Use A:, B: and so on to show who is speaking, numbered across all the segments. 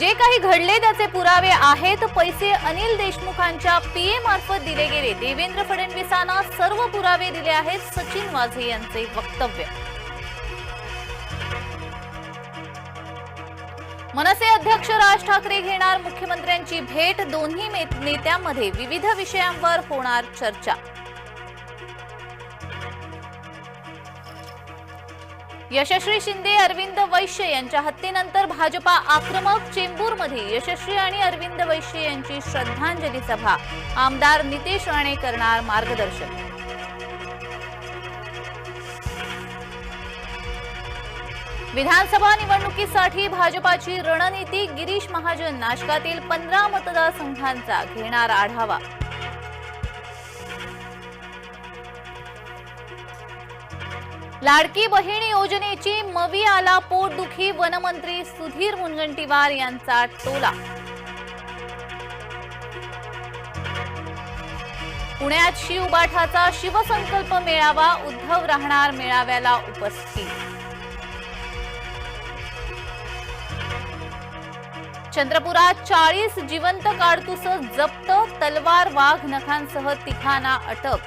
A: जे काही घडले त्याचे पुरावे आहेत पैसे अनिल देशमुखांच्या पीए मार्फत दिले गेले. देवेंद्र फडणवीसांना सर्व पुरावे दिले आहेत सचिन वाझे यांचे वक्तव्य. मनसे अध्यक्ष राज ठाकरे घेणार मुख्यमंत्र्यांची भेट दोन्ही नेत्यांमध्ये विविध विषयांवर होणार चर्चा. यशस्वी शिंदे अरविंद वैश्य यांच्या हत्येनंतर भाजपा आक्रमक चेंबूरमध्ये यशस्वी आणि अरविंद वैश्य यांची श्रद्धांजली सभा. आमदार नितेश राणे करणार मार्गदर्शन. विधानसभा निवडणुकीसाठी भाजपाची रणनीती गिरीश महाजन. नाशकातील पंधरा मतदारसंघांचा घेणार आढावा. लाडकी बहीण योजनेची मवी आला पोटदुखी वनमंत्री सुधीर मुनगंटीवार यांचा टोला. पुण्यात शिवबाठाचा शिवसंकल्प मेळावा उद्धव राहणार मेळाव्याला उपस्थित. चंद्रपुरात चाळीस जिवंत काडतुस जप्त तलवार वाघ नखांसह तिघांना अटक.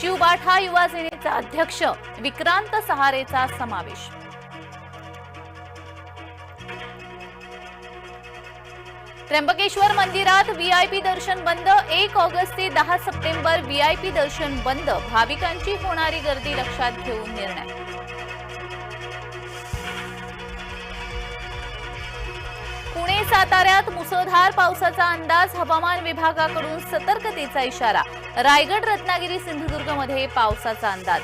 A: शिवबाठा युवा सेनेचा अध्यक्ष विक्रांत सहारेचा समावेश. त्र्यंबकेश्वर मंदिरात व्हीआयपी दर्शन बंद. एक ऑगस्ट ते दहा सप्टेंबर व्हीआयपी दर्शन बंद. भाविकांची होणारी गर्दी लक्षात घेऊन निर्णय. साताऱ्यात मुसळधार पावसाचा अंदाज हवामान विभागाकडून सतर्कतेचा इशारा. रायगड रत्नागिरी सिंधुदुर्गमध्ये पावसाचा अंदाज.